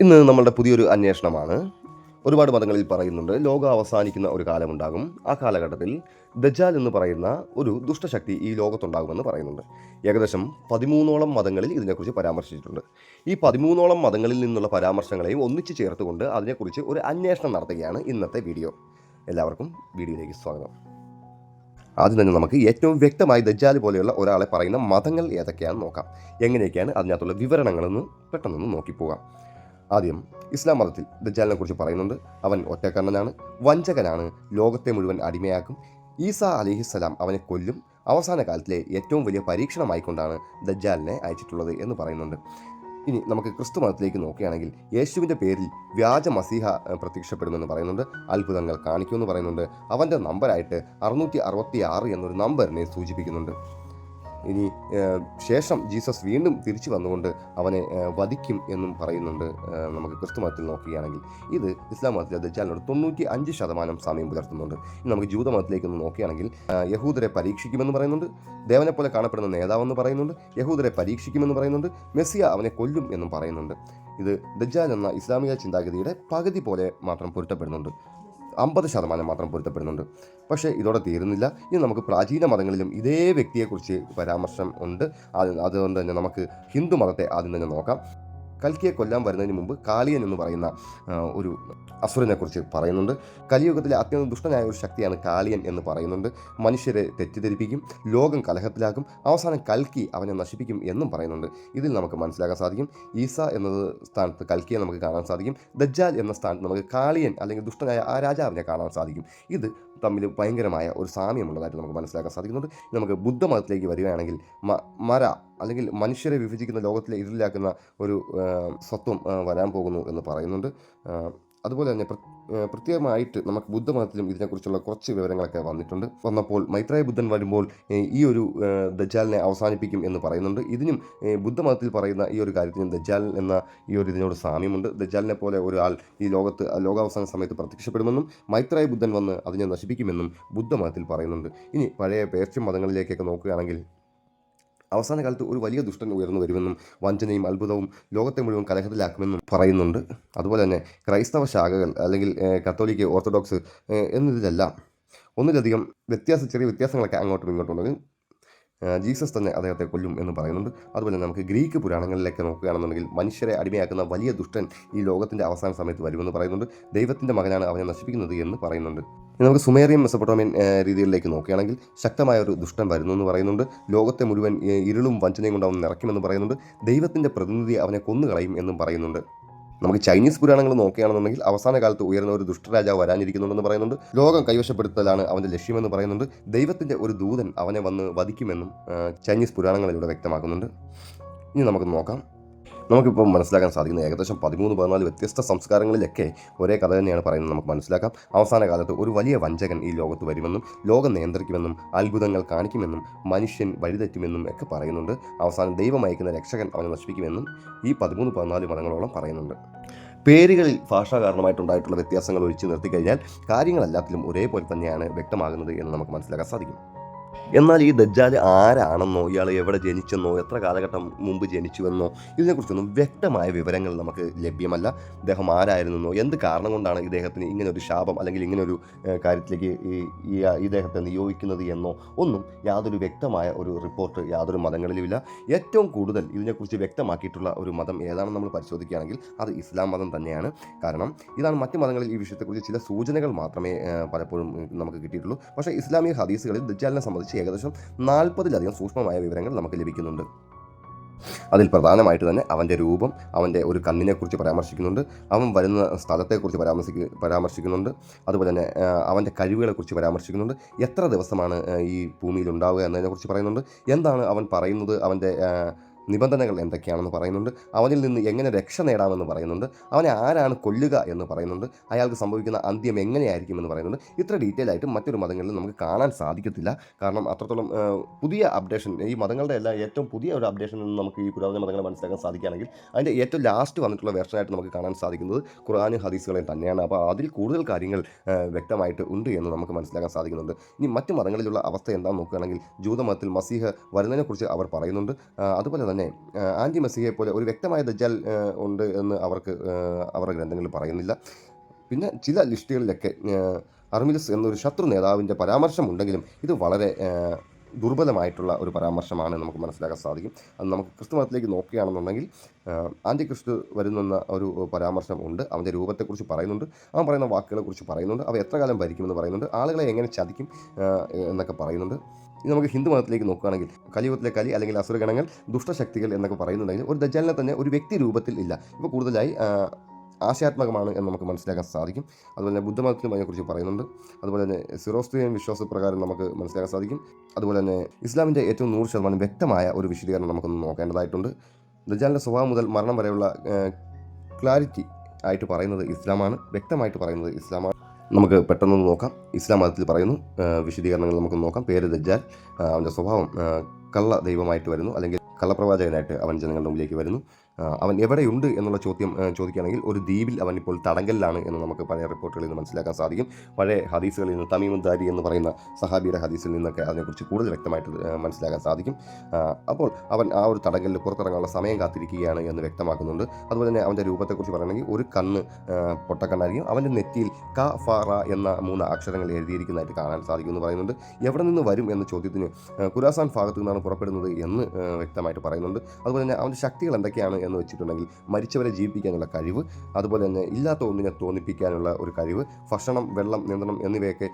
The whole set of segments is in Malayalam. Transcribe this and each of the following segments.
ഇന്ന് നമ്മളുടെ പുതിയൊരു അന്വേഷണമാണ്. ഒരുപാട് മതങ്ങളിൽ പറയുന്നുണ്ട് ലോകം അവസാനിക്കുന്ന ഒരു കാലമുണ്ടാകും. ആ കാലഘട്ടത്തിൽ ദജാൽ എന്ന് പറയുന്ന ഒരു ദുഷ്ടശക്തി ഈ ലോകത്തുണ്ടാകുമെന്ന് പറയുന്നുണ്ട്. ഏകദേശം പതിമൂന്നോളം മതങ്ങളിൽ ഇതിനെക്കുറിച്ച് പരാമർശിച്ചിട്ടുണ്ട്. ഈ പതിമൂന്നോളം മതങ്ങളിൽ നിന്നുള്ള പരാമർശങ്ങളെയും ഒന്നിച്ച് ചേർത്തുകൊണ്ട് അതിനെക്കുറിച്ച് ഒരു അന്വേഷണം നടത്തുകയാണ് ഇന്നത്തെ വീഡിയോ. എല്ലാവർക്കും വീഡിയോയിലേക്ക് സ്വാഗതം. ആദ്യം തന്നെ നമുക്ക് ഏറ്റവും വ്യക്തമായി ദജ്ജാൽ പോലെയുള്ള ഒരാളെ പറയുന്ന മതങ്ങൾ ഏതൊക്കെയാണെന്ന് നോക്കാം. എങ്ങനെയൊക്കെയാണ് അതിനകത്തുള്ള വിവരണങ്ങളെന്ന് പെട്ടെന്നൊന്ന് നോക്കിപ്പോകാം. ആദ്യം ഇസ്ലാം മതത്തിൽ ദജ്ജാലിനെ കുറിച്ച് പറയുന്നുണ്ട്. അവൻ ഒറ്റക്കണ്ണനാണ്. വഞ്ചകനാണ്. ലോകത്തെ മുഴുവൻ അടിമയാക്കും. ഈസ അലിഹിസ്സലാം അവനെ കൊല്ലും. അവസാന കാലത്തിലെ ഏറ്റവും വലിയ പരീക്ഷണമായിക്കൊണ്ടാണ് ദജ്ജാലിനെ അയച്ചിട്ടുള്ളത് എന്ന് പറയുന്നുണ്ട്. ഇനി നമുക്ക് ക്രിസ്തു മതത്തിലേക്ക് നോക്കുകയാണെങ്കിൽ യേശുവിന്റെ പേരിൽ വ്യാജ മസീഹ പ്രത്യക്ഷപ്പെടുമെന്ന് പറയുന്നുണ്ട്. അത്ഭുതങ്ങൾ കാണിക്കുമെന്ന് പറയുന്നുണ്ട്. അവന്റെ നമ്പറായിട്ട് അറുന്നൂറ്റി അറുപത്തി ആറ് എന്നൊരു നമ്പറിനെ സൂചിപ്പിക്കുന്നുണ്ട്. ഇനി ശേഷം ജീസസ് വീണ്ടും തിരിച്ചു വന്നുകൊണ്ട് അവനെ വധിക്കും എന്നും പറയുന്നുണ്ട് നമുക്ക് ക്രിസ്തു മതത്തിൽ നോക്കുകയാണെങ്കിൽ. ഇത് ഇസ്ലാം മതത്തിൽ ദജാലിനോട് തൊണ്ണൂറ്റി അഞ്ച് ശതമാനം സമയം പുലർത്തുന്നുണ്ട്. ഇനി നമുക്ക് ജൂതമതത്തിലേക്ക് ഒന്ന് നോക്കുകയാണെങ്കിൽ യഹൂദരെ പരീക്ഷിക്കുമെന്ന് പറയുന്നുണ്ട്. ദേവനെ പോലെ കാണപ്പെടുന്ന നേതാവെന്ന് പറയുന്നുണ്ട്. യഹൂദരെ പരീക്ഷിക്കുമെന്ന് പറയുന്നുണ്ട്. മെസ്സിയ അവനെ കൊല്ലും എന്നും പറയുന്നുണ്ട്. ഇത് ദജാൽ എന്ന ഇസ്ലാമിക ചിന്താഗതിയുടെ പകുതി പോലെ മാത്രം പൊരുത്തപ്പെടുന്നുണ്ട്. അമ്പത് ശതമാനം മാത്രം പൊരുത്തപ്പെടുന്നുണ്ട്. പക്ഷേ ഇതോടെ തീരുന്നില്ല. ഇനി നമുക്ക് പ്രാചീന മതങ്ങളിലും ഇതേ വ്യക്തിയെക്കുറിച്ച് പരാമർശം ഉണ്ട്. അത് അതുകൊണ്ട് തന്നെ നമുക്ക് ഹിന്ദു മതത്തെ ആദ്യം തന്നെ നോക്കാം. കൽക്കിയെ കൊല്ലാൻ വരുന്നതിന് മുമ്പ് കാളിയൻ എന്ന് പറയുന്ന ഒരു അസുരനെക്കുറിച്ച് പറയുന്നുണ്ട്. കലിയുഗത്തിലെ അത്യന്തം ദുഷ്ടനായ ഒരു ശക്തിയാണ് കാളിയൻ എന്ന് പറയുന്നുണ്ട്. മനുഷ്യരെ തെറ്റിദ്ധരിപ്പിക്കും ലോകം കലഹത്തിലാക്കും അവസാനം കൽക്കി അവനെ നശിപ്പിക്കും എന്നും പറയുന്നുണ്ട്. ഇതിൽ നമുക്ക് മനസ്സിലാക്കാൻ സാധിക്കും. ഈസ എന്നത് സ്ഥാനത്ത് കൽക്കിയെ നമുക്ക് കാണാൻ സാധിക്കും. ദജ്ജാൽ എന്ന സ്ഥാനത്ത് നമുക്ക് കാളിയൻ അല്ലെങ്കിൽ ദുഷ്ടനായ ആ രാജാവിനെ കാണാൻ സാധിക്കും. ഇത് തമ്മിൽ ഭയങ്കരമായ ഒരു സാമ്യമുള്ളതായിട്ട് നമുക്ക് മനസ്സിലാക്കാൻ സാധിക്കുന്നുണ്ട്. നമുക്ക് ബുദ്ധമതത്തിലേക്ക് വരികയാണെങ്കിൽ മര അല്ലെങ്കിൽ മനുഷ്യരെ വിഭജിക്കുന്ന ലോകത്തിലെ ഇരുളിലാക്കുന്ന ഒരു സ്വത്വം വരാൻ പോകുന്നു എന്ന് പറയുന്നുണ്ട്. അതുപോലെ തന്നെ പ്ര- പ്രത്യേകമായിട്ട് നമുക്ക് ബുദ്ധമതത്തിലും ഇതിനെക്കുറിച്ചുള്ള കുറച്ച് വിവരങ്ങളൊക്കെ വന്നിട്ടുണ്ട്. വന്നപ്പോൾ മൈത്രായ ബുദ്ധൻ വരുമ്പോൾ ഈ ഒരു ദജാലിനെ അവസാനിപ്പിക്കും എന്ന് പറയുന്നുണ്ട്. ഇതിനും ബുദ്ധമതത്തിൽ പറയുന്ന ഈ ഒരു കാര്യത്തിനും ദജാൽ എന്ന ഈ ഒരു ഇതിനോട് സാമ്യമുണ്ട്. ദജാലിനെ പോലെ ഒരാൾ ഈ ലോകത്ത് ലോകാവസാന സമയത്ത് പ്രത്യക്ഷപ്പെടുമെന്നും മൈത്രായ ബുദ്ധൻ വന്ന് അതിനെ നശിപ്പിക്കുമെന്നും ബുദ്ധമതത്തിൽ പറയുന്നുണ്ട്. ഇനി പഴയ പേർച്ച മതങ്ങളിലേക്കൊക്കെ നോക്കുകയാണെങ്കിൽ അവസാന കാലത്ത് ഒരു വലിയ ദുഷ്ടൻ ഉയർന്നു വരുമെന്നും വഞ്ചനയും അത്ഭുതവും ലോകത്തെ മുഴുവൻ കലഹത്തിലാക്കുമെന്നും പറയുന്നുണ്ട്. അതുപോലെ തന്നെ ക്രൈസ്തവ ശാഖകൾ അല്ലെങ്കിൽ കത്തോലിക്ക് ഓർത്തഡോക്സ് എന്നതിലെല്ലാം ഒന്നിലധികം വ്യത്യാസ ചെറിയ വ്യത്യാസങ്ങളൊക്കെ അങ്ങോട്ടും ഇങ്ങോട്ടും ഉണ്ടെങ്കിൽ ജീസസ് തന്നെ അദ്ദേഹത്തെ കൊല്ലും എന്ന് പറയുന്നുണ്ട്. അതുപോലെ നമുക്ക് ഗ്രീക്ക് പുരാണങ്ങളിലൊക്കെ നോക്കുകയാണെന്നുണ്ടെങ്കിൽ മനുഷ്യരെ അടിമയാക്കുന്ന വലിയ ദുഷ്ടൻ ഈ ലോകത്തിന്റെ അവസാന സമയത്ത് വരുമെന്ന് പറയുന്നുണ്ട്. ദൈവത്തിന്റെ മകനാണ് അവനെ നശിപ്പിക്കുന്നത് എന്ന് പറയുന്നുണ്ട്. നമുക്ക് സുമേറിയൻ മെസ്സപ്പൊട്ടോമിയൻ രീതിയിലേക്ക് നോക്കുകയാണെങ്കിൽ ശക്തമായ ഒരു ദുഷ്ടൻ വരുന്നു എന്ന് പറയുന്നുണ്ട്. ലോകത്തെ മുഴുവൻ ഇരുളും വഞ്ചനയും കൊണ്ട് അവൻ നിറയ്ക്കുമെന്ന് പറയുന്നുണ്ട്. ദൈവത്തിന്റെ പ്രതിനിധി അവനെ കൊന്നുകളയും എന്നും പറയുന്നുണ്ട്. നമുക്ക് ചൈനീസ് പുരാണങ്ങൾ നോക്കുകയാണെന്നുണ്ടെങ്കിൽ അവസാന കാലത്ത് ഉയർന്ന ഒരു ദുഷ്ടരാജാവ് വരാനിരിക്കുന്നുണ്ടെന്ന് പറയുന്നുണ്ട്. ലോകം കൈവശപ്പെടുത്തലാണ് അവന്റെ ലക്ഷ്യമെന്ന് പറയുന്നുണ്ട്. ദൈവത്തിന്റെ ഒരു ദൂതൻ അവനെ വന്ന് വധിക്കുമെന്നും ചൈനീസ് പുരാണങ്ങളിലൂടെ വ്യക്തമാക്കുന്നുണ്ട്. ഇനി നമുക്ക് നോക്കാം. നമുക്കിപ്പോൾ മനസ്സിലാക്കാൻ സാധിക്കുന്നത് ഏകദേശം പതിമൂന്ന് പതിനാല് വ്യത്യസ്ത സംസ്കാരങ്ങളിലൊക്കെ ഒരേ കഥ തന്നെയാണ് പറയുന്നത് നമുക്ക് മനസ്സിലാക്കാം. അവസാന കാലത്ത് ഒരു വലിയ വഞ്ചകൻ ഈ ലോകത്ത് വരുമെന്നും ലോകം നിയന്ത്രിക്കുമെന്നും അത്ഭുതങ്ങൾ കാണിക്കുമെന്നും മനുഷ്യൻ വഴിതെറ്റുമെന്നും ഒക്കെ പറയുന്നുണ്ട്. അവസാനം ദൈവം അയക്കുന്ന രക്ഷകൻ അവനെ നശിപ്പിക്കുമെന്നും ഈ പതിമൂന്ന് പതിനാല് മതങ്ങളോളം പറയുന്നുണ്ട്. പേരുകളിൽ ഭാഷ കാരണമായിട്ടുണ്ടായിട്ടുള്ള വ്യത്യാസങ്ങൾ ഒഴിച്ചു നിർത്തിക്കഴിഞ്ഞാൽ കാര്യങ്ങളെല്ലാത്തിലും ഒരേപോലെ തന്നെയാണ് വ്യക്തമാകുന്നത് എന്ന് നമുക്ക് മനസ്സിലാക്കാൻ സാധിക്കും. എന്നാൽ ഈ ദജ്ജാൽ ആരാണെന്നോ ഇയാൾ എവിടെ ജനിച്ചെന്നോ എത്ര കാലഘട്ടം മുമ്പ് ജനിച്ചുവെന്നോ ഇതിനെക്കുറിച്ചൊന്നും വ്യക്തമായ വിവരങ്ങൾ നമുക്ക് ലഭ്യമല്ല. ഇദ്ദേഹം ആരായിരുന്നെന്നോ എന്ത് കാരണം കൊണ്ടാണ് ഇദ്ദേഹത്തിന് ഇങ്ങനെ ഒരു ശാപം അല്ലെങ്കിൽ ഇങ്ങനെ ഒരു കാര്യത്തിലേക്ക് ഈ ഇദ്ദേഹത്തെ നിയോഗിക്കുന്നത് എന്നോ ഒന്നും യാതൊരു വ്യക്തമായ ഒരു റിപ്പോർട്ട് യാതൊരു മതങ്ങളിലുമില്ല. ഏറ്റവും കൂടുതൽ ഇതിനെക്കുറിച്ച് വ്യക്തമാക്കിയിട്ടുള്ള ഒരു മതം ഏതാണെന്ന് നമ്മൾ പരിശോധിക്കുകയാണെങ്കിൽ അത് ഇസ്ലാം മതം തന്നെയാണ്. കാരണം ഇതാണ് മറ്റ് മതങ്ങളിൽ ഈ വിഷയത്തെക്കുറിച്ച് ചില സൂചനകൾ മാത്രമേ പലപ്പോഴും നമുക്ക് കിട്ടിയിട്ടുള്ളൂ. പക്ഷേ ഇസ്ലാമിക ഹദീസുകളിൽ ദജ്ജാലിനെ സംബന്ധിച്ച് ഏകദേശം നാൽപ്പതിലധികം സൂക്ഷ്മമായ വിവരങ്ങൾ നമുക്ക് ലഭിക്കുന്നുണ്ട്. അതിൽ പ്രധാനമായിട്ട് തന്നെ അവന്റെ രൂപം അവന്റെ ഒരു കണ്ണിനെക്കുറിച്ച് പരാമർശിക്കുന്നുണ്ട് അവൻ വരുന്ന സ്ഥലത്തെക്കുറിച്ച് പരാമർശിക്ക പരാമർശിക്കുന്നുണ്ട് അതുപോലെ തന്നെ അവന്റെ കഴിവുകളെക്കുറിച്ച് പരാമർശിക്കുന്നുണ്ട്. എത്ര ദിവസമാണ് ഈ ഭൂമിയിൽ ഉണ്ടാവുക എന്നതിനെക്കുറിച്ച് പറയുന്നുണ്ട്. എന്താണ് അവൻ പറയുന്നത് അവന്റെ നിബന്ധനകൾ എന്തൊക്കെയാണെന്ന് പറയുന്നുണ്ട്. അവനിൽ നിന്ന് എങ്ങനെ രക്ഷ നേടാമെന്ന് പറയുന്നുണ്ട്. അവനെ ആരാണ് കൊല്ലുക എന്ന് പറയുന്നുണ്ട്. അയാൾക്ക് സംഭവിക്കുന്ന അന്ത്യം എങ്ങനെയായിരിക്കും എന്ന് പറയുന്നുണ്ട്. ഇത്ര ഡീറ്റെയിൽ ആയിട്ട് മറ്റൊരു മതങ്ങളിൽ നമുക്ക് കാണാൻ സാധിക്കത്തില്ല. കാരണം അത്രത്തോളം പുതിയ അപ്ഡേഷൻ ഈ മതങ്ങളുടെ എല്ലാം ഏറ്റവും പുതിയ ഒരു അപ്ഡേഷൻ നിന്ന് നമുക്ക് ഈ പുരാതന മതങ്ങളെ മനസ്സിലാക്കാൻ സാധിക്കുകയാണെങ്കിൽ അതിന്റെ ഏറ്റവും ലാസ്റ്റ് വന്നിട്ടുള്ള വേർഷനായിട്ട് നമുക്ക് കാണാൻ സാധിക്കുന്നത് ഖുർആാനും ഹദീസുകളെ തന്നെയാണ്. അപ്പോൾ അതിൽ കൂടുതൽ കാര്യങ്ങൾ വ്യക്തമായിട്ട് ഉണ്ട് എന്ന് നമുക്ക് മനസ്സിലാക്കാൻ സാധിക്കുന്നുണ്ട്. ഇനി മറ്റ് മതങ്ങളിലുള്ള അവസ്ഥ എന്താണെന്ന് നോക്കുകയാണെങ്കിൽ ജൂതമതത്തിൽ മസീഹ് വരുന്നതിനെക്കുറിച്ച് അവർ പറയുന്നുണ്ട്. അതുപോലെ തന്നെ തന്നെ ആന്റി മസിഹയെ പോലെ ഒരു വ്യക്തമായ ദജ്ജാൽ ഉണ്ട് എന്ന് അവർക്ക് അവരുടെ ഗ്രന്ഥങ്ങളിൽ പറയുന്നില്ല. പിന്നെ ചില ലിസ്റ്റുകളിലൊക്കെ അർമിലസ് എന്നൊരു ശത്രു നേതാവിന്റെ പരാമർശമുണ്ടെങ്കിലും ഇത് വളരെ ദുർബലമായിട്ടുള്ള ഒരു പരാമർശമാണ് നമുക്ക് മനസ്സിലാക്കാൻ സാധിക്കും. അത് നമുക്ക് ക്രിസ്തു മതത്തിലേക്ക് നോക്കുകയാണെന്നുണ്ടെങ്കിൽ ആന്റി ക്രിസ്തു വരുന്നെന്ന ഒരു പരാമർശം ഉണ്ട്. അവന്റെ രൂപത്തെക്കുറിച്ച് പറയുന്നുണ്ട്. അവൻ പറയുന്ന വാക്കുകളെക്കുറിച്ച് പറയുന്നുണ്ട്. അവ എത്ര കാലം ഭരിക്കുമെന്ന് പറയുന്നുണ്ട്. ആളുകളെ എങ്ങനെ ചതിക്കും എന്നൊക്കെ പറയുന്നുണ്ട്. ഇനി നമുക്ക് ഹിന്ദു മതത്തിലേക്ക് നോക്കുകയാണെങ്കിൽ കലിയുഗത്തിലെ കലി അല്ലെങ്കിൽ അസുരഗണങ്ങൾ ദുഷ്ടശക്തികൾ എന്നൊക്കെ പറയുന്നുണ്ടെങ്കിൽ ഒരു ദജാലിനെ തന്നെ ഒരു വ്യക്തി രൂപത്തിൽ ഇല്ല. ഇപ്പോൾ കൂടുതലായി ആശയാത്മകമാണ് എന്ന് നമുക്ക് മനസ്സിലാക്കാൻ സാധിക്കും. അതുപോലെ തന്നെ ബുദ്ധമതത്തിലും അതിനെക്കുറിച്ച് പറയുന്നുണ്ട്. അതുപോലെ തന്നെ സിറോസ്ത്രീയൻ വിശ്വാസപ്രകാരം നമുക്ക് മനസ്സിലാക്കാൻ സാധിക്കും. അതുപോലെ തന്നെ ഇസ്ലാമിന്റെ ഏറ്റവും നൂറ് ശതമാനം വ്യക്തമായ ഒരു വിശദീകരണം നമുക്കൊന്ന് നോക്കേണ്ടതായിട്ടുണ്ട്. ദജാലിന്റെ സ്വഭാവം മുതൽ മരണം വരെയുള്ള ക്ലാരിറ്റി ആയിട്ട് പറയുന്നത് ഇസ്ലാമാണ്. വ്യക്തമായിട്ട് പറയുന്നത് ഇസ്ലാമാണ്. നമുക്ക് പെട്ടെന്ന് നോക്കാം. ഇസ്ലാം മതത്തിൽ പറയുന്നു വിശദീകരണങ്ങൾ നമുക്ക് നോക്കാം. പേര് ദജ്ജാൽ അവന്റെ സ്വഭാവം കള്ള ദൈവമായിട്ട് വരുന്നു. അല്ലെങ്കിൽ കള്ളപ്രവാചകനായിട്ട് അവൻ ജനങ്ങളുടെ മുമ്പിലേക്ക് വരുന്നു. അവൻ എവിടെയുണ്ട് എന്നുള്ള ചോദ്യം ചോദിക്കുകയാണെങ്കിൽ ഒരു ദ്വീപിൽ അവൻ ഇപ്പോൾ തടങ്കലിലാണ് എന്ന് നമുക്ക് പഴയ റിപ്പോർട്ടുകളിൽ നിന്ന് മനസ്സിലാക്കാൻ സാധിക്കും. പഴയ ഹദീസുകളിൽ നിന്ന് തമീമുദ്ദാരി എന്ന് പറയുന്ന സഹാബിയുടെ ഹദീസിൽ നിന്നൊക്കെ അതിനെക്കുറിച്ച് കൂടുതൽ വ്യക്തമായിട്ട് മനസ്സിലാക്കാൻ സാധിക്കും. അപ്പോൾ അവൻ ആ ഒരു തടങ്കലിൽ പുറത്തിറങ്ങാനുള്ള സമയം കാത്തിരിക്കുകയാണ് എന്ന് വ്യക്തമാക്കുന്നുണ്ട്. അതുപോലെ തന്നെ അവന്റെ രൂപത്തെക്കുറിച്ച് പറയണമെങ്കിൽ ഒരു കണ്ണ് പൊട്ടക്കണ്ണായിരിക്കും. അവന്റെ നെറ്റിയിൽ ക ഫ റ എന്ന മൂന്ന് അക്ഷരങ്ങൾ എഴുതിയിരിക്കുന്നതായിട്ട് കാണാൻ സാധിക്കും എന്ന് പറയുന്നുണ്ട്. എവിടെ നിന്ന് വരും എന്ന ചോദ്യത്തിന് ഖുരാസാൻ ഭാഗത്തു നിന്നാണ് പുറപ്പെടുന്നത് എന്ന് വ്യക്തമായിട്ട് പറയുന്നുണ്ട്. അതുപോലെ തന്നെ അവന്റെ ശക്തികൾ എന്തൊക്കെയാണ് എന്ന് വെച്ചിട്ടുണ്ടെങ്കിൽ മരിച്ചവരെ ജീവിപ്പിക്കാനുള്ള കഴിവ് അതുപോലെ തന്നെ ഇല്ലാത്ത ഒന്നിനെ തോന്നിപ്പിക്കാനുള്ള ഒരു കഴിവ് ഭക്ഷണം വെള്ളം നിയന്ത്രണം എന്നിവയൊക്കെ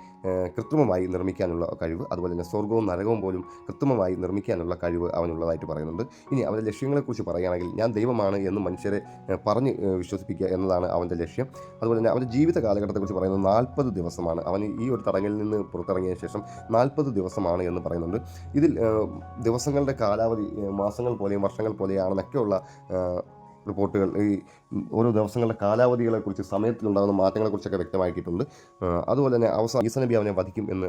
കൃത്രിമമായി നിർമ്മിക്കാനുള്ള കഴിവ് അതുപോലെ തന്നെ സ്വർഗവും നരകവും പോലും കൃത്രിമമായി നിർമ്മിക്കാനുള്ള കഴിവ് അവനുള്ളതായിട്ട് പറയുന്നുണ്ട്. ഇനി അവന്റെ ലക്ഷ്യങ്ങളെക്കുറിച്ച് പറയുകയാണെങ്കിൽ ഞാൻ ദൈവമാണ് എന്ന് മനുഷ്യരെ പറഞ്ഞ് വിശ്വസിപ്പിക്കുക എന്നതാണ് അവന്റെ ലക്ഷ്യം. അതുപോലെ തന്നെ അവന്റെ ജീവിത കാലഘട്ടത്തെക്കുറിച്ച് പറയുന്നത് നാൽപ്പത് ദിവസമാണ്. അവൻ ഈ ഒരു തടങ്കലിൽ നിന്ന് പുറത്തിറങ്ങിയ ശേഷം നാൽപ്പത് ദിവസമാണ് എന്ന് പറയുന്നുണ്ട്. ഇതിൽ ദിവസങ്ങളുടെ കാലാവധി മാസങ്ങൾ പോലെയും വർഷങ്ങൾ പോലെയാണെന്നൊക്കെയുള്ള റിപ്പോർട്ടുകൾ ഈ ഓരോ ദിവസങ്ങളുടെ കാലാവധികളെക്കുറിച്ച് സമയത്തിലുണ്ടാകുന്ന മാറ്റങ്ങളെക്കുറിച്ചൊക്കെ വ്യക്തമാക്കിയിട്ടുണ്ട്. അതുപോലെ തന്നെ അവസാനം ഈസ നബി അവനെ വധിക്കും എന്ന്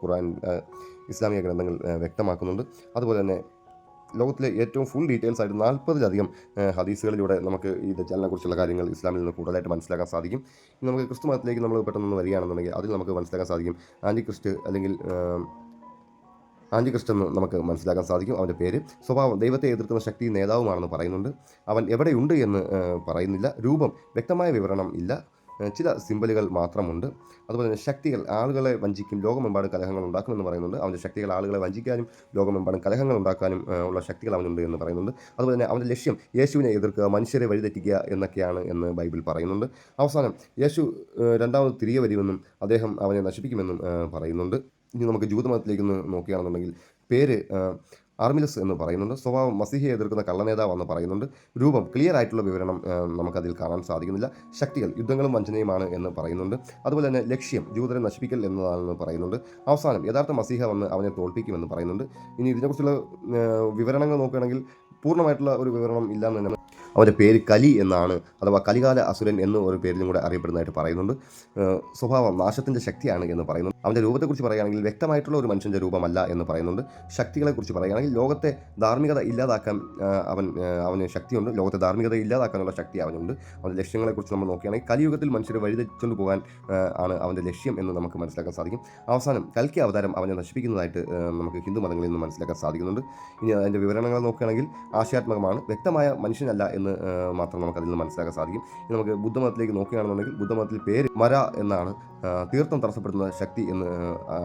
ഖുറാൻ ഇസ്ലാമിക ഗ്രന്ഥങ്ങൾ വ്യക്തമാക്കുന്നുണ്ട്. അതുപോലെ തന്നെ ലോകത്തിലെ ഏറ്റവും ഫുൾ ഡീറ്റെയിൽസ് ആയിട്ട് നാൽപ്പതിലധികം ഹദീസുകളിലൂടെ നമുക്ക് ഈ ദജാലിനെ കുറിച്ചുള്ള കാര്യങ്ങൾ ഇസ്ലാമിൽ നിന്ന് കൂടുതലായിട്ട് മനസ്സിലാക്കാൻ സാധിക്കും. നമുക്ക് ക്രിസ്തു മതത്തിലേക്ക് നമ്മൾ പെട്ടെന്ന് വരികയാണെന്നുണ്ടെങ്കിൽ അതിൽ നമുക്ക് മനസ്സിലാക്കാൻ സാധിക്കും. ആന്റി ക്രിസ്റ്റ് അല്ലെങ്കിൽ ആ, ആന്റി ക്രിസ്റ്റ് എന്ന് നമുക്ക് മനസ്സിലാക്കാൻ സാധിക്കും. അവന്റെ പേര് സ്വഭാവം ദൈവത്തെ എതിർക്കുന്ന ശക്തി നേതാവുമാണെന്ന് പറയുന്നുണ്ട്. അവൻ എവിടെയുണ്ട് എന്ന് പറയുന്നില്ല. രൂപം വ്യക്തമായ വിവരണം ഇല്ല. ചില സിമ്പലുകൾ മാത്രമുണ്ട്. അതുപോലെ തന്നെ ശക്തികൾ ആളുകളെ വഞ്ചിക്കും ലോകമെമ്പാടും കലഹങ്ങൾ ഉണ്ടാക്കുമെന്ന് പറയുന്നുണ്ട്. അവന്റെ ശക്തികൾ ആളുകളെ വഞ്ചിക്കാനും ലോകമെമ്പാടും കലഹങ്ങൾ ഉണ്ടാക്കാനും ഉള്ള ശക്തികൾ അവനുണ്ട് എന്ന് പറയുന്നുണ്ട്. അതുപോലെ തന്നെ അവന്റെ ലക്ഷ്യം യേശുവിനെ എതിർക്കുക മനുഷ്യരെ വഴിതെറ്റിക്കുക എന്നൊക്കെയാണ് എന്ന് ബൈബിൾ പറയുന്നുണ്ട്. അവസാനം യേശു രണ്ടാമത് തിരികെ വരുമെന്നും അദ്ദേഹം അവനെ നശിപ്പിക്കുമെന്നും പറയുന്നുണ്ട്. ഇനി നമുക്ക് ജൂതമതത്തിലേക്ക് നോക്കുകയാണെന്നുണ്ടെങ്കിൽ പേര് ആർമിലസ് എന്ന് പറയുന്നുണ്ട്. സ്വഭാവം മസിഹയെ എതിർക്കുന്ന കള്ളനേതാവെന്ന് പറയുന്നുണ്ട്. രൂപം ക്ലിയർ ആയിട്ടുള്ള വിവരണം നമുക്കതിൽ കാണാൻ സാധിക്കുന്നില്ല. ശക്തികൾ യുദ്ധങ്ങളും വഞ്ചനയുമാണ് എന്ന് പറയുന്നുണ്ട്. അതുപോലെ തന്നെ ലക്ഷ്യം ജൂതരെ നശിപ്പിക്കൽ എന്നതാണെന്ന് പറയുന്നുണ്ട്. അവസാനം യഥാർത്ഥ മസിഹ വന്ന് അവനെ തോൽപ്പിക്കുമെന്ന് പറയുന്നുണ്ട്. ഇനി ഇതിനെക്കുറിച്ചുള്ള വിവരണങ്ങൾ നോക്കുകയാണെങ്കിൽ പൂർണമായിട്ടുള്ള ഒരു വിവരണം ഇല്ലാന്ന് തന്നെ അവന്റെ പേര് കലി എന്നാണ് അഥവാ കലികാല അസുരൻ എന്ന് ഒരു പേരിലും കൂടെ അറിയപ്പെടുന്നതായിട്ട് പറയുന്നുണ്ട്. സ്വഭാവം നാശത്തിന്റെ ശക്തിയാണ് എന്ന് പറയുന്നു. അവന്റെ രൂപത്തെക്കുറിച്ച് പറയുകയാണെങ്കിൽ വ്യക്തമായിട്ടുള്ള ഒരു മനുഷ്യന്റെ രൂപമല്ല എന്ന് പറയുന്നുണ്ട്. ശക്തികളെക്കുറിച്ച് പറയുകയാണെങ്കിൽ ലോകത്തെ ധാർമ്മികത ഇല്ലാതാക്കാൻ അവൻ അവന് ശക്തിയുണ്ട്. ലോകത്തെ ധാർമ്മികത ഇല്ലാതാക്കാനുള്ള ശക്തി അവനുണ്ട്. അവന്റെ ലക്ഷ്യങ്ങളെക്കുറിച്ച് നമ്മൾ നോക്കുകയാണെങ്കിൽ കലിയുഗത്തിൽ മനുഷ്യരെ വഴിതെച്ചുകൊണ്ട് പോകാൻ ആണ് അവന്റെ ലക്ഷ്യം എന്ന് നമുക്ക് മനസ്സിലാക്കാൻ സാധിക്കും. അവസാനം കൽക്കി അവതാരം അവനെ നശിപ്പിക്കുന്നതായിട്ട് നമുക്ക് ഹിന്ദു മതങ്ങളിൽ നിന്ന് മനസ്സിലാക്കാൻ സാധിക്കുന്നുണ്ട്. ഇനി അതിന്റെ വിവരണങ്ങൾ നോക്കുകയാണെങ്കിൽ ആശയാത്മകമാണ്. വ്യക്തമായ മനുഷ്യനല്ല എന്ന് ആഹ് മാത്രം നമുക്ക് അതിൽ നിന്ന് മനസ്സിലാക്കാൻ സാധിക്കും. ഇനി നമുക്ക് ബുദ്ധമതത്തിലേക്ക് നോക്കുകയാണെന്നുണ്ടെങ്കിൽ ബുദ്ധമതത്തിൽ പേര് മര എന്നാണ് തീർത്ഥം തടസ്സപ്പെടുത്തുന്ന ശക്തി എന്ന്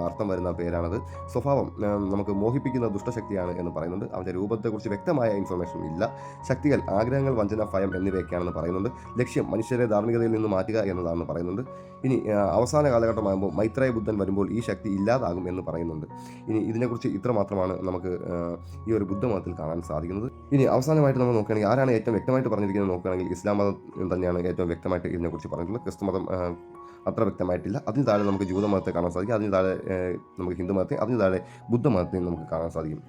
അർത്ഥം വരുന്ന പേരാണത്. സ്വഭാവം നമുക്ക് മോഹിപ്പിക്കുന്ന ദുഷ്ടശക്തിയാണ് എന്ന് പറയുന്നുണ്ട്. അവന്റെ രൂപത്തെക്കുറിച്ച് വ്യക്തമായ ഇൻഫർമേഷൻ ഇല്ല. ശക്തികൾ ആഗ്രഹങ്ങൾ വഞ്ചന ഭയം എന്നിവയൊക്കെയാണെന്ന് പറയുന്നുണ്ട്. ലക്ഷ്യം മനുഷ്യരെ ധാർമ്മികതയിൽ നിന്ന് മാറ്റുക എന്നതാണെന്ന് പറയുന്നുണ്ട്. ഇനി അവസാന കാലഘട്ടമാകുമ്പോൾ മൈത്രേയ ബുദ്ധൻ വരുമ്പോൾ ഈ ശക്തി ഇല്ലാതാകും എന്ന് പറയുന്നുണ്ട്. ഇനി ഇതിനെക്കുറിച്ച് ഇത്ര മാത്രമാണ് നമുക്ക് ഈ ഒരു ബുദ്ധമതത്തിൽ കാണാൻ സാധിക്കുന്നത്. ഇനി അവസാനമായിട്ട് നമ്മൾ നോക്കുകയാണെങ്കിൽ ആരാണ് ഏറ്റവും വ്യക്തമായിട്ട് പറഞ്ഞിരിക്കുന്നത് നോക്കുകയാണെങ്കിൽ ഇസ്ലാം മതം തന്നെയാണ് ഏറ്റവും വ്യക്തമായിട്ട് ഇതിനെക്കുറിച്ച് പറഞ്ഞിട്ടുള്ളത്. ക്രിസ്തു മതം അത്ര വ്യക്തമായിട്ടില്ല. അതിന് താഴെ നമുക്ക് ജൂതമതത്തെ കാണാൻ സാധിക്കും. അതിന് താഴെ നമുക്ക് ഹിന്ദു മതത്തെ അതിന് താഴെ ബുദ്ധമതത്തെയും നമുക്ക് കാണാൻ സാധിക്കും.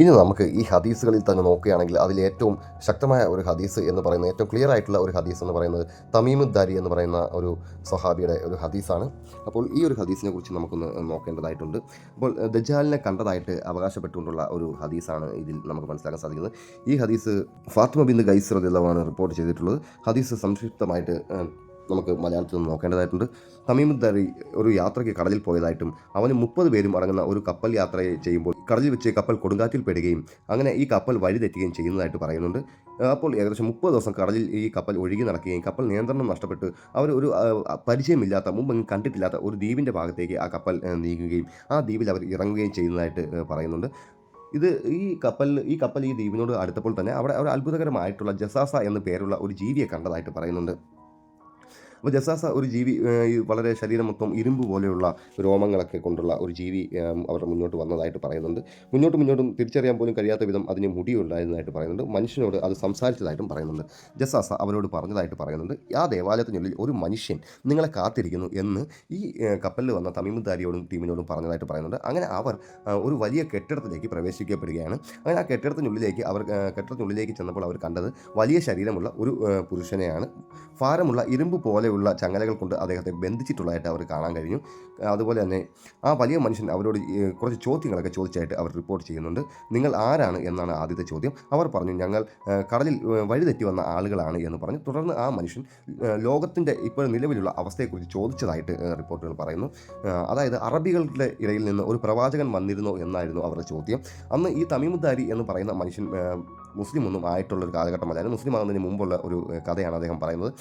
ഇനി നമുക്ക് ഈ ഹദീസുകളിൽ തന്നെ നോക്കുകയാണെങ്കിൽ അതിൽ ഏറ്റവും ശക്തമായ ഒരു ഹദീസ് എന്ന് പറയുന്നത് ഏറ്റവും ക്ലിയർ ആയിട്ടുള്ള ഒരു ഹദീസ് എന്ന് പറയുന്നത് തമീമുദ്ദാരി എന്ന് പറയുന്ന ഒരു സ്വഹാബിയുടെ ഒരു ഹദീസാണ്. അപ്പോൾ ഈ ഒരു ഹദീസിനെ കുറിച്ച് നമുക്കൊന്ന് നോക്കേണ്ടതായിട്ടുണ്ട്. അപ്പോൾ ദജാലിനെ കണ്ടതായിട്ട് അവകാശപ്പെട്ടുകൊണ്ടുള്ള ഒരു ഹദീസാണ് ഇതിൽ നമുക്ക് മനസ്സിലാക്കാൻ സാധിക്കുന്നത്. ഈ ഹദീസ് ഫാത്തിമ ബിന്ദ് ഗൈസ് റദിള്ളമാണ് റിപ്പോർട്ട് ചെയ്തിട്ടുള്ളത്. ഹദീസ് സംക്ഷിപ്തമായിട്ട് നമുക്ക് മലയാളത്തിൽ നിന്ന് നോക്കേണ്ടതായിട്ടുണ്ട്. തമീമുദ്ദാരി ഒരു യാത്രയ്ക്ക് കടലിൽ പോയതായിട്ടും അവന് മുപ്പത് പേരും അടങ്ങുന്ന ഒരു കപ്പൽ യാത്ര ചെയ്യുമ്പോൾ കടലിൽ വെച്ച് കപ്പൽ കൊടുങ്കാറ്റിൽ പെടുകയും അങ്ങനെ ഈ കപ്പൽ വഴിതെറ്റുകയും ചെയ്യുന്നതായിട്ട് പറയുന്നുണ്ട്. അപ്പോൾ ഏകദേശം മുപ്പത് ദിവസം കടലിൽ ഈ കപ്പൽ ഒഴുകി നടക്കുകയും കപ്പൽ നിയന്ത്രണം നഷ്ടപ്പെട്ട് അവർ ഒരു പരിചയമില്ലാത്ത മുമ്പെങ്ങും കണ്ടിട്ടില്ലാത്ത ഒരു ദ്വീപിന്റെ ഭാഗത്തേക്ക് ആ കപ്പൽ നീങ്ങുകയും ആ ദ്വീപിൽ അവർ ഇറങ്ങുകയും ചെയ്യുന്നതായിട്ട് പറയുന്നുണ്ട്. ഇത് ഈ കപ്പൽ ഈ കപ്പൽ ഈ ദ്വീപിനോട് അടുത്തപ്പോൾ തന്നെ അവിടെ ഒരു അത്ഭുതകരമായിട്ടുള്ള ജസാസ എന്ന പേരുള്ള ഒരു ജീവിയെ കണ്ടതായിട്ട് പറയുന്നുണ്ട്. അപ്പോൾ ജസാസ ഒരു ജീവി വളരെ ശരീരം മൊത്തം ഇരുമ്പ് പോലെയുള്ള രോമങ്ങളൊക്കെ കൊണ്ടുള്ള ഒരു ജീവി അവർ മുന്നോട്ട് വന്നതായിട്ട് പറയുന്നുണ്ട്. മുന്നോട്ട് മുന്നോട്ടും തിരിച്ചറിയാൻ പോലും കഴിയാത്ത വിധം അതിന് മുടിയുണ്ടായിരുന്നതായിട്ട് പറയുന്നുണ്ട്. മനുഷ്യനോട് അത് സംസാരിച്ചതായിട്ടും പറയുന്നുണ്ട്. ജസാസ അവരോട് പറഞ്ഞതായിട്ട് പറയുന്നുണ്ട്. ആ ദേവാലയത്തിനുള്ളിൽ ഒരു മനുഷ്യൻ നിങ്ങളെ കാത്തിരിക്കുന്നു എന്ന് ഈ കപ്പലിൽ വന്ന തമിമുദാരിയോടും ടീമിനോടും പറഞ്ഞതായിട്ട് പറയുന്നുണ്ട്. അങ്ങനെ അവർ ഒരു വലിയ കെട്ടിടത്തിലേക്ക് പ്രവേശിക്കപ്പെടുകയാണ്. അങ്ങനെ ആ കെട്ടിടത്തിനുള്ളിലേക്ക് അവർ കെട്ടിടത്തിനുള്ളിലേക്ക് ചെന്നപ്പോൾ അവർ കണ്ടത് വലിയ ശരീരമുള്ള ഒരു പുരുഷനെയാണ്. ഭാരമുള്ള ഇരുമ്പ് പോലെയുള്ള ചങ്ങലകൾ കൊണ്ട് അദ്ദേഹത്തെ ബന്ധിച്ചിട്ടുള്ളതായിട്ട് അവർ കാണാൻ കഴിഞ്ഞു. അതുപോലെ തന്നെ ആ വലിയ മനുഷ്യൻ അവരോട് കുറച്ച് ചോദ്യങ്ങളൊക്കെ ചോദിച്ചായിട്ട് അവർ റിപ്പോർട്ട് ചെയ്യുന്നുണ്ട്. നിങ്ങൾ ആരാണ്? എന്നാണ് ആദ്യത്തെ ചോദ്യം. അവർ പറഞ്ഞു ഞങ്ങൾ കടലിൽ വഴിതെറ്റി വന്ന ആളുകളാണ് എന്ന് പറഞ്ഞു. തുടർന്ന് ആ മനുഷ്യൻ ലോകത്തിന്റെ ഇപ്പോൾ നിലവിലുള്ള അവസ്ഥയെക്കുറിച്ച് ചോദിച്ചതായിട്ട് റിപ്പോർട്ടുകൾ പറയുന്നു. അതായത് അറബികളുടെ ഇടയിൽ നിന്ന് ഒരു പ്രവാചകൻ വന്നിരുന്നോ എന്നായിരുന്നു അവരുടെ ചോദ്യം. അന്ന് ഈ തമീമുദ്ദാരി എന്ന് പറയുന്ന മനുഷ്യൻ മുസ്ലിം ഒന്നും ആയിട്ടുള്ള ഒരു കാലഘട്ടമല്ലായിരുന്നു മുസ്ലിം ആകുന്നതിന് മുമ്പുള്ള ഒരു കഥയാണ് അദ്ദേഹം പറയുന്നത്.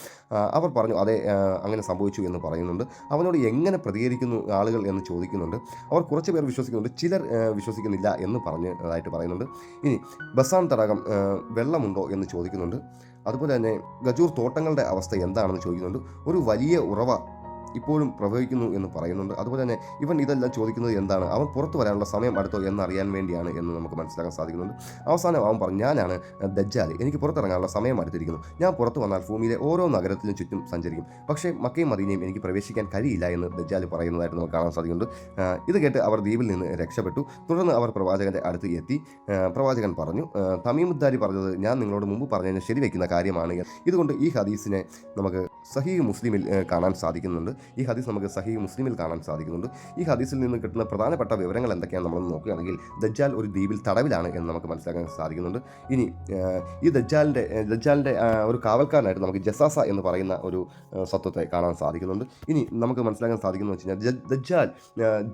അവർ പറഞ്ഞു അതെ അങ്ങനെ സംഭവിച്ചു എന്ന് പറയുന്നുണ്ട്. അവനോട് എങ്ങനെ പ്രതികരിക്കുന്നു ആളുകൾ എന്ന് ചോദിക്കുന്നുണ്ട്. അവർ കുറച്ച് പേർ വിശ്വസിക്കുന്നുണ്ട് ചിലർ വിശ്വസിക്കുന്നില്ല എന്ന് പറഞ്ഞതായിട്ട് പറയുന്നുണ്ട്. ഇനി ബസാൻ തടാകം വെള്ളമുണ്ടോ എന്ന് ചോദിക്കുന്നുണ്ട്. അതുപോലെ തന്നെ ഗജൂർ തോട്ടങ്ങളുടെ അവസ്ഥ എന്താണെന്ന് ചോദിക്കുന്നുണ്ട്. ഒരു വലിയ ഉറവ ഇപ്പോഴും പ്രവഹിക്കുന്നു എന്ന് പറയുന്നുണ്ട്. അതുപോലെ തന്നെ ഇവൻ ഇതെല്ലാം ചോദിക്കുന്നത് എന്താണ്? അവൻ പുറത്തു വരാനുള്ള സമയം അടുത്തോ എന്നറിയാൻ വേണ്ടിയാണ് എന്ന് നമുക്ക് മനസ്സിലാക്കാൻ സാധിക്കുന്നുണ്ട്. അവസാനം അവൻ പറഞ്ഞു ഞാനാണ് ദജ്ജാൽ എനിക്ക് പുറത്തിറങ്ങാനുള്ള സമയം അടുത്തിരിക്കുന്നു. ഞാൻ പുറത്തു വന്നാൽ ഭൂമിയിലെ ഓരോ നഗരത്തിലും ചുറ്റും സഞ്ചരിക്കും. പക്ഷേ മക്കയും മദീനയും എനിക്ക് പ്രവേശിക്കാൻ കഴിയില്ല എന്ന് ദജ്ജാൽ പറയുന്നതായിട്ട് നമുക്ക് കാണാൻ സാധിക്കുന്നുണ്ട്. ഇത് കേട്ട് അവർ ദ്വീപിൽ നിന്ന് രക്ഷപ്പെട്ടു. തുടർന്ന് അവർ പ്രവാചകന്റെ അടുത്ത് എത്തി. പ്രവാചകൻ പറഞ്ഞു തമീമുദ്ദാരി പറഞ്ഞത് ഞാൻ നിങ്ങളോട് മുമ്പ് പറഞ്ഞതിന് ശരിവെക്കുന്ന കാര്യമാണ്. ഇതുകൊണ്ട് ഈ ഹദീസിനെ നമുക്ക് സഹീഹ് മുസ്ലിമിൽ കാണാൻ സാധിക്കുന്നുണ്ട്. ഈ ഹദീസ് നമുക്ക് സഹീഹ് മുസ്ലിമിൽ കാണാൻ സാധിക്കുന്നുണ്ട്. ഈ ഹദീസിൽ നിന്ന് കിട്ടുന്ന പ്രധാനപ്പെട്ട വിവരങ്ങൾ എന്തൊക്കെയാണ് നമ്മൾ നോക്കുകയാണെങ്കിൽ ദജ്ജാൽ ഒരു ദ്വീപിൽ തടവിലാണ് എന്ന് നമുക്ക് മനസ്സിലാക്കാൻ സാധിക്കുന്നുണ്ട്. ഇനി ഈ ദജ്ജാലിന്റെ ദജ്ജാലിന്റെ ഒരു കാവൽക്കാരനായിട്ട് നമുക്ക് ജസാസ എന്ന് പറയുന്ന ഒരു സത്വത്തെ കാണാൻ സാധിക്കുന്നുണ്ട്. ഇനി നമുക്ക് മനസ്സിലാക്കാൻ സാധിക്കുന്നു വെച്ച് കഴിഞ്ഞാൽ ദജ്ജാൽ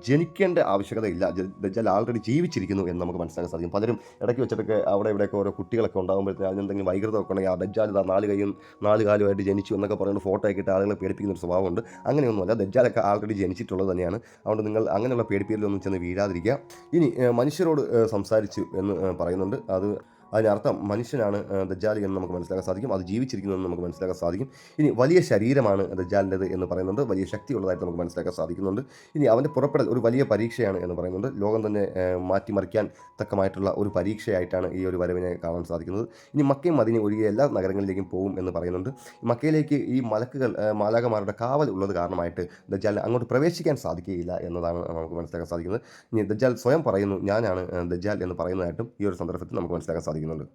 ജനിക്കേണ്ട ആവശ്യകതയില്ല. ദജ്ജാൽ ആൾറെഡി ജീവിച്ചിരിക്കുന്നു എന്ന് നമുക്ക് മനസ്സിലാക്കാൻ സാധിക്കും. പലരും ഇടയ്ക്ക് വെച്ചിട്ടൊക്കെ അവിടെ ഇവിടെയൊക്കെ ഓരോ കുട്ടികളൊക്കെ ഉണ്ടാകുമ്പോഴത്തേക്കും അതിനെന്തെങ്കിലും വൈകൃതമൊക്കെ ഉണ്ടെങ്കിൽ ആ ദജ്ജാൽ നാല് കൈയും നാല് കാലുമായിട്ട് ജനിച്ചു എന്നൊക്കെ പറയുന്നത് ഫോട്ടോ ഒക്കെ ആളുകളെ പേടിപ്പിക്കുന്ന ഒരു സ്വഭാവമുണ്ട്. അങ്ങനെയൊന്നുമല്ല ദജ്ജാലൊക്കെ ആൾറെഡി ജനിച്ചിട്ടുള്ളത് തന്നെയാണ്. അതുകൊണ്ട് നിങ്ങൾ അങ്ങനെയുള്ള പേടിപ്പിക്കലൊന്നും ചെന്ന് വീഴാതിരിക്കുക. ഇനി മനുഷ്യരോട് സംസാരിച്ചു എന്ന് പറയുന്നുണ്ട്. അത് അതിനർത്ഥം മനുഷ്യനാണ് ദജാലി എന്ന് നമുക്ക് മനസ്സിലാക്കാൻ സാധിക്കും. അത് ജീവിച്ചിരിക്കുന്നതെന്ന് നമുക്ക് മനസ്സിലാക്കാൻ സാധിക്കും. ഇനി വലിയ ശരീരമാണ് ദജാലിന്റെത് എന്ന് പറയുന്നുണ്ട്. വലിയ ശക്തിയുള്ളതായിട്ട് നമുക്ക് മനസ്സിലാക്കാൻ സാധിക്കുന്നുണ്ട്. ഇനി അവന്റെ പുറപ്പെടൽ ഒരു വലിയ പരീക്ഷയാണ് എന്ന് പറയുന്നുണ്ട്. ലോകം തന്നെ മാറ്റിമറിക്കാൻ തക്കമായിട്ടുള്ള ഒരു പരീക്ഷയായിട്ടാണ് ഈ ഒരു വരവിനെ കാണാൻ സാധിക്കുന്നത്. ഇനി മക്കയും മദിനെ ഒഴികെ എല്ലാ നഗരങ്ങളിലേക്കും പോകും എന്ന് പറയുന്നുണ്ട്. മക്കയിലേക്ക് ഈ മലക്കുകൾ മാലാകമാരുടെ കാവൽ ഉള്ളത് കാരണമായിട്ട് ദജ്ജാലിന് അങ്ങോട്ട് പ്രവേശിക്കാൻ സാധിക്കുകയില്ല എന്നതാണ് നമുക്ക് മനസ്സിലാക്കാൻ സാധിക്കുന്നത്. ഇനി ദജ്ജാൽ സ്വയം പറയുന്നു ഞാനാണ് ദജാൽ എന്ന് പറയുന്നതായിട്ടും ഈ ഒരു സന്ദർഭത്തിൽ നമുക്ക് മനസ്സിലാക്കാൻ സാധിക്കുന്നുണ്ട്.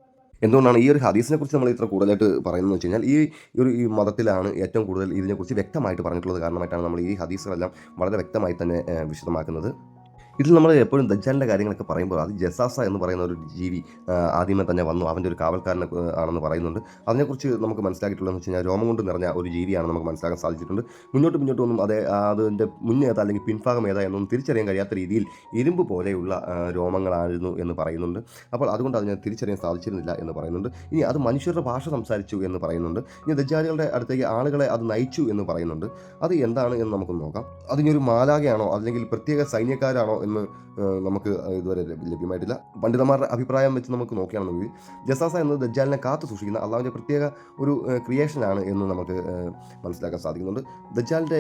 എന്തുകൊണ്ടാണ് ഈ ഒരു ഹദീസിനെ കുറിച്ച് നമ്മൾ ഇത്ര കൂടുതലായിട്ട് പറയുന്നത് വെച്ച് കഴിഞ്ഞാൽ ഈ ഒരു ഈ മതത്തിലാണ് ഏറ്റവും കൂടുതൽ ഇതിനെക്കുറിച്ച് വ്യക്തമായിട്ട് പറഞ്ഞിട്ടുള്ളത് കാരണമായിട്ടാണ് നമ്മൾ ഈ ഹദീസുകളെല്ലാം വളരെ വ്യക്തമായി തന്നെ വിശദമാക്കുന്നത്. ഇതിൽ നമ്മൾ എപ്പോഴും ദജ്ജാലിന്റെ കാര്യങ്ങളൊക്കെ പറയുമ്പോൾ അത് ജസാസ എന്ന് പറയുന്ന ഒരു ജീവി ആദ്യമേ തന്നെ വന്നു അവന്റെ ഒരു കാവൽക്കാരനെ ആണെന്ന് പറയുന്നുണ്ട്. അതിനെക്കുറിച്ച് നമുക്ക് മനസ്സിലാക്കിയിട്ടുള്ളതെന്ന് വെച്ച് കഴിഞ്ഞാൽ രോമം കൊണ്ട് നിറഞ്ഞ ഒരു ജീവിയാണ് നമുക്ക് മനസ്സിലാക്കാൻ സാധിച്ചിട്ടുണ്ട്. മുന്നോട്ട് മുന്നോട്ടൊന്നും അതേ അതിന്റെ മുന്നേതാ അല്ലെങ്കിൽ പിൻഭാഗം ഏതാ എന്നൊന്നും തിരിച്ചറിയാൻ കഴിയാത്ത രീതിയിൽ ഇരുമ്പ് പോലെയുള്ള രോമങ്ങളായിരുന്നു എന്ന് പറയുന്നുണ്ട്. അപ്പോൾ അതുകൊണ്ട് അതിനെ തിരിച്ചറിയാൻ സാധിച്ചിരുന്നില്ല എന്ന് പറയുന്നുണ്ട്. ഇനി അത് മനുഷ്യരുടെ ഭാഷ സംസാരിച്ചു എന്ന് പറയുന്നുണ്ട്. ഇനി ദജ്ജാലികളുടെ അടുത്തേക്ക് ആളുകളെ അത് നയിച്ചു എന്ന് പറയുന്നുണ്ട്. അത് എന്താണ് എന്ന് നമുക്ക് നോക്കാം. അതിനൊരു മാലാകയാണോ അല്ലെങ്കിൽ പ്രത്യേക സൈന്യക്കാരാണോ എന്ന് നമുക്ക് ഇതുവരെ ലഭ്യമായിട്ടില്ല. പണ്ഡിതന്മാരുടെ അഭിപ്രായം വെച്ച് നമുക്ക് നോക്കുകയാണെന്നുണ്ടെങ്കിൽ ജസാസ എന്നത് ദജ്ജാലിനെ കാത്തു സൂക്ഷിക്കുന്ന അള്ളാഹുവിന്റെ പ്രത്യേക ഒരു ക്രിയേഷനാണ് എന്ന് നമുക്ക് മനസ്സിലാക്കാൻ സാധിക്കുന്നുണ്ട്. ദജ്ജാലിന്റെ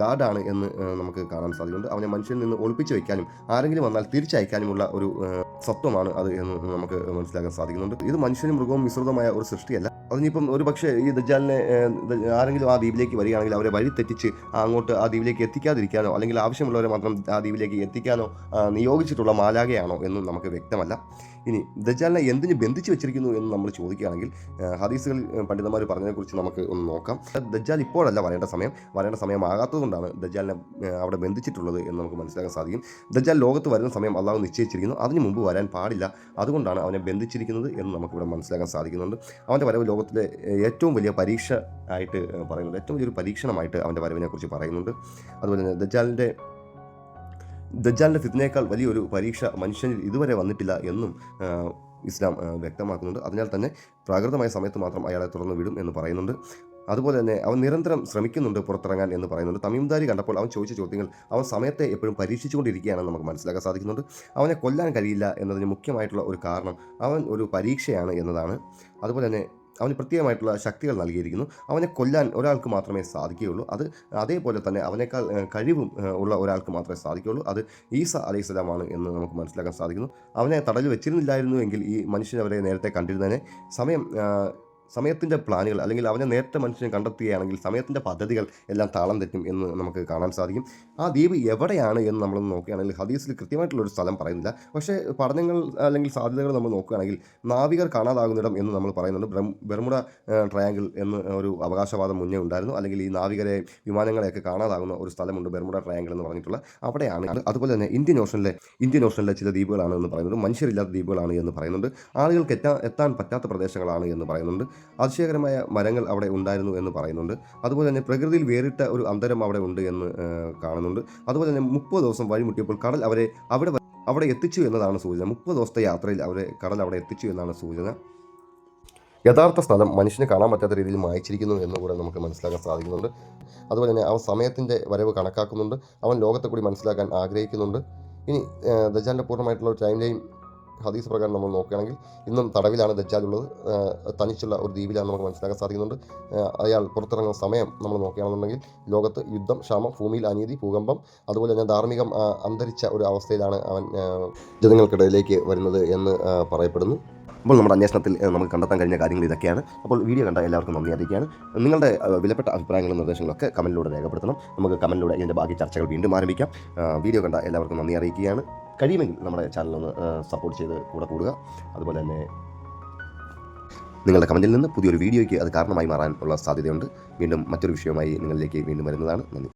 ഗാർഡാണ് എന്ന് നമുക്ക് കാണാൻ സാധിക്കുന്നുണ്ട്. അവനെ മനുഷ്യനിൽ നിന്ന് ഒളിപ്പിച്ച് വയ്ക്കാനും ആരെങ്കിലും വന്നാൽ തിരിച്ചയക്കാനുമുള്ള ഒരു സ്വത്വമാണ് അത് എന്ന് നമുക്ക് മനസ്സിലാക്കാൻ സാധിക്കുന്നുണ്ട്. ഇത് മനുഷ്യനും മൃഗവും മിശ്രിതമായ ഒരു സൃഷ്ടിയല്ല. അതിനിപ്പം ഒരു പക്ഷേ ഈ ദജ്ജാലിനെ ആരെങ്കിലും ആ ദ്വീപിലേക്ക് വരികയാണെങ്കിൽ അവരെ വഴി തെറ്റിച്ച് അങ്ങോട്ട് ആ ദ്വീപിലേക്ക് എത്തിക്കാതിരിക്കാനോ അല്ലെങ്കിൽ ആവശ്യമുള്ളവരെ മാത്രം ആ ദ്വീപിലേക്ക് എത്തിക്കാനോ ആ, നിയോഗിച്ചിട്ടുള്ള മാലാകയാണോ എന്നും നമുക്ക് വ്യക്തമല്ല. ഇനി ദജാലിനെ എന്തിനു ബന്ധിച്ച് വെച്ചിരിക്കുന്നു എന്ന് നമ്മൾ ചോദിക്കുകയാണെങ്കിൽ ഹദീസുകൾ പണ്ഡിതന്മാർ പറഞ്ഞതിനെക്കുറിച്ച് നമുക്ക് ഒന്ന് നോക്കാം. ദജാൽ ഇപ്പോഴല്ല വരേണ്ട സമയം. വരേണ്ട സമയമാകാത്തതുകൊണ്ടാണ് ദജാലിനെ അവിടെ ബന്ധിച്ചിട്ടുള്ളത് എന്ന് നമുക്ക് മനസ്സിലാക്കാൻ സാധിക്കും. ദജാൽ ലോകത്ത് വരുന്ന സമയം അള്ളാഹു നിശ്ചയിച്ചിരിക്കുന്നു. അതിന് മുമ്പ് വരാൻ പാടില്ല. അതുകൊണ്ടാണ് അവനെ ബന്ധിച്ചിരിക്കുന്നത് എന്ന് നമുക്കിവിടെ മനസ്സിലാക്കാൻ സാധിക്കുന്നുണ്ട്. അവന്റെ വരവ് ലോകത്തിലെ ഏറ്റവും വലിയ പരീക്ഷ ആയിട്ട് പറയുന്നുണ്ട്. ഏറ്റവും വലിയൊരു പരീക്ഷണമായിട്ട് അവന്റെ വരവിനെക്കുറിച്ച് പറയുന്നുണ്ട്. അതുപോലെ തന്നെ ദജാലിന്റെ ദജാലിന്റെ ഫിത്തിനേക്കാൾ വലിയൊരു പരീക്ഷ മനുഷ്യനിൽ ഇതുവരെ വന്നിട്ടില്ല എന്നും ഇസ്ലാം വ്യക്തമാക്കുന്നുണ്ട്. അതിനാൽ തന്നെ പ്രാകൃതമായ സമയത്ത് മാത്രം അയാളെ തുറന്നു വിടും എന്ന് പറയുന്നുണ്ട്. അതുപോലെ തന്നെ അവൻ നിരന്തരം ശ്രമിക്കുന്നുണ്ട് പുറത്തിറങ്ങാൻ എന്ന് പറയുന്നുണ്ട്. തമീംദാരി കണ്ടപ്പോൾ അവൻ ചോദിച്ച ചോദ്യങ്ങൾ അവൻ സമയത്തെ എപ്പോഴും പരീക്ഷിച്ചുകൊണ്ടിരിക്കുകയാണെന്ന് നമുക്ക് മനസ്സിലാക്കാൻ സാധിക്കുന്നുണ്ട്. അവനെ കൊല്ലാൻ കഴിയില്ല എന്നതിന് മുഖ്യമായിട്ടുള്ള ഒരു കാരണം അവൻ ഒരു പരീക്ഷയാണ് എന്നതാണ്. അതുപോലെ തന്നെ അവന് പ്രത്യേകമായിട്ടുള്ള ശക്തികൾ നൽകിയിരിക്കുന്നു. അവനെ കൊല്ലാൻ ഒരാൾക്ക് മാത്രമേ സാധിക്കുകയുള്ളൂ. അത് അതേപോലെ തന്നെ അവനേക്കാൾ കഴിവും ഉള്ള ഒരാൾക്ക് മാത്രമേ സാധിക്കുകയുള്ളൂ. അത് ഈസ അലൈഹി സ്വലാമാണ് എന്ന് നമുക്ക് മനസ്സിലാക്കാൻ സാധിക്കുന്നു. അവനെ തടലിൽ വെച്ചിരുന്നില്ലായിരുന്നു എങ്കിൽ ഈ മനുഷ്യൻ അവരെ നേരത്തെ കണ്ടിരുന്നതിനെ സമയം സമയത്തിന്റെ പ്ലാനുകൾ അല്ലെങ്കിൽ അവനെ നേരത്തെ മനുഷ്യനെ കണ്ടെത്തുകയാണെങ്കിൽ സമയത്തിന്റെ പദ്ധതികൾ എല്ലാം താളം തെറ്റും എന്ന് നമുക്ക് കാണാൻ സാധിക്കും. ആ ദ്വീപ് എവിടെയാണ് എന്ന് നമ്മൾ നോക്കുകയാണെങ്കിൽ ഹദീസിൽ കൃത്യമായിട്ടുള്ളൊരു സ്ഥലം പറയുന്നില്ല. പക്ഷേ പഠനങ്ങൾ അല്ലെങ്കിൽ സാധ്യതകൾ നമ്മൾ നോക്കുകയാണെങ്കിൽ നാവികർ കാണാതാകുന്നിടം എന്ന് നമ്മൾ പറയുന്നുണ്ട്. ബെർമുഡ ട്രയാങ്കിൾ എന്ന് ഒരു അവകാശവാദം മുന്നേ ഉണ്ടായിരുന്നു. അല്ലെങ്കിൽ ഈ നാവികരെ വിമാനങ്ങളെയൊക്കെ കാണാതാകുന്ന ഒരു സ്ഥലമുണ്ട് ബെർമുഡ ട്രയാങ്കിൾ എന്ന് പറഞ്ഞിട്ടുള്ള. അവിടെയാണ് അതുപോലെ തന്നെ ഇന്ത്യൻ ഓഷനിലെ ഇന്ത്യൻ ഓഷനിലെ ചില ദ്വീപുകളാണ് എന്ന് പറയുന്നത് മനുഷ്യരില്ലാത്ത ദ്വീപുകളാണ് എന്ന് പറയുന്നുണ്ട്. ആളുകൾക്ക് എത്താൻ എത്താൻ പറ്റാത്ത പ്രദേശങ്ങളാണ് എന്ന് പറയുന്നുണ്ട്. അതിശയകരമായ മരങ്ങൾ അവിടെ ഉണ്ടായിരുന്നു എന്ന് പറയുന്നുണ്ട്. അതുപോലെ തന്നെ പ്രകൃതിയിൽ വേറിട്ട ഒരു അന്തരം അവിടെ ഉണ്ട് എന്ന് കാണുന്നുണ്ട്. അതുപോലെ തന്നെ മുപ്പത് ദിവസം വഴിമുട്ടിയപ്പോൾ കടൽ അവരെ അവിടെ അവിടെ എത്തിച്ചു എന്നതാണ് സൂചന. മുപ്പത് ദിവസത്തെ യാത്രയിൽ അവരെ കടൽ അവിടെ എത്തിച്ചു എന്നാണ് സൂചന. യഥാർത്ഥ സ്ഥലം മനുഷ്യന് കാണാൻ പറ്റാത്ത രീതിയിൽ മായച്ചിരിക്കുന്നു എന്ന് കൂടെ നമുക്ക് മനസ്സിലാക്കാൻ സാധിക്കുന്നുണ്ട്. അതുപോലെ തന്നെ അവൻ സമയത്തിന്റെ വരവ് കണക്കാക്കുന്നുണ്ട്. അവൻ ലോകത്തെ കൂടി മനസ്സിലാക്കാൻ ആഗ്രഹിക്കുന്നുണ്ട്. ഇനി ദജാന്റെ പൂർണമായിട്ടുള്ള ഒരു ടൈം ലൈൻ ഹദീസ് പ്രകാരം നമ്മൾ നോക്കുകയാണെങ്കിൽ ഇന്നും തടവിലാണ് ദജ്ജാൽ ഉള്ളത് തനിച്ചുള്ള ഒരു ദ്വീപിലാണ് നമുക്ക് മനസ്സിലാക്കാൻ സാധിക്കുന്നുണ്ട്. അയാൾ പുറത്തിറങ്ങുന്ന സമയം നമ്മൾ നോക്കുകയാണെന്നുണ്ടെങ്കിൽ ലോകത്ത് യുദ്ധം ക്ഷാമം ഭൂമിയിൽ അനീതി ഭൂകമ്പം അതുപോലെ തന്നെ ധാർമ്മികം അന്തരിച്ച ഒരു അവസ്ഥയിലാണ് അവൻ ജനങ്ങൾക്കിടയിലേക്ക് വരുന്നത് എന്ന് പറയപ്പെടുന്നു. അപ്പോൾ നമ്മുടെ അന്വേഷണത്തിൽ നമുക്ക് കണ്ടെത്താൻ കഴിഞ്ഞ കാര്യങ്ങൾ ഇതൊക്കെയാണ്. അപ്പോൾ വീഡിയോ കണ്ട എല്ലാവർക്കും നന്ദി അറിയിക്കുകയാണ്. നിങ്ങളുടെ വിലപ്പെട്ട അഭിപ്രായങ്ങളും നിർദ്ദേശങ്ങളൊക്കെ കമന്റിലൂടെ രേഖപ്പെടുത്തണം. നമുക്ക് കമന്റിലൂടെ ഇതിന്റെ ബാക്കി ചർച്ചകൾ വീണ്ടും ആരംഭിക്കാം. വീഡിയോ കണ്ട എല്ലാവർക്കും നന്ദി അറിയിക്കുകയാണ്. കഴിയുമെങ്കിൽ നമ്മുടെ ചാനലൊന്ന് സപ്പോർട്ട് ചെയ്ത് കൂടെ കൂടുക. അതുപോലെ തന്നെ നിങ്ങളുടെ കമന്റിൽ നിന്ന് പുതിയൊരു വീഡിയോയ്ക്ക് അത് കാരണമായി മാറാനുള്ള സാധ്യതയുണ്ട്. വീണ്ടും മറ്റൊരു വിഷയവുമായി നിങ്ങളിലേക്ക് വീണ്ടും വരുന്നതാണ്. നന്ദി.